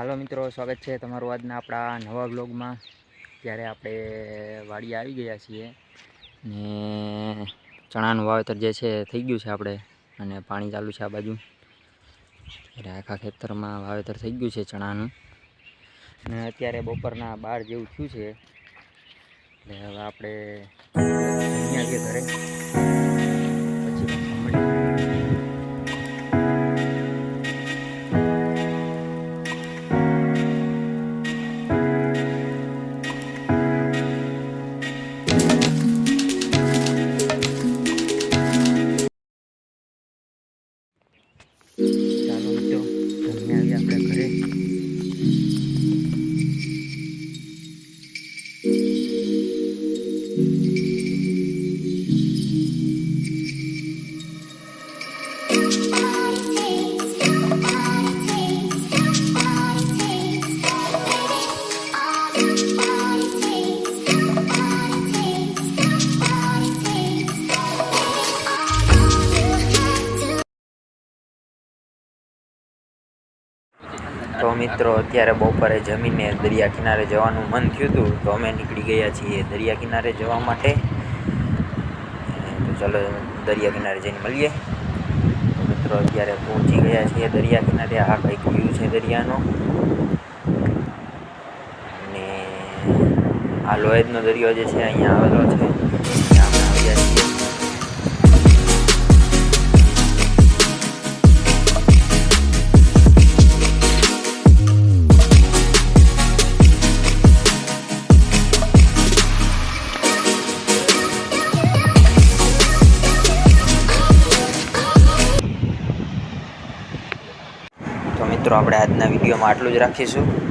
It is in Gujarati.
મિત્રો, સ્વાગત છે તમારું આજના આપણા નવા બ્લોગમાં ત્યારે આપણે વાડી આવી ગયા છીએ ને ચણાનું વાવેતર જે છે થઈ ગયું છે આપણે અને પાણી ચાલુ છે આ બાજુ. ત્યારે આખા ખેતરમાં વાવેતર થઈ ગયું છે ચણાનું. અને અત્યારે બપોરના બાર જેવું થયું છે. એટલે હવે આપણે અહીંયા ઘરે. તો મિત્રો, અત્યારે બપોરે જમીને દરિયા કિનારે જવાનું મન થયું હતું તો અમે નીકળી ગયા છીએ દરિયા કિનારે જવા માટે. તો ચલો દરિયા કિનારે જઈને મળીએ. તો મિત્રો, અત્યારે પહોંચી ગયા છીએ દરિયા કિનારે. આ કંઈક વ્યૂ છે દરિયાનો. અને આ લોહેદનો દરિયો જે છે, અહીંયા આવેલો છે. તો મિત્રો આપણે આજના વિડીયોમાં આટલું જ રાખીશું.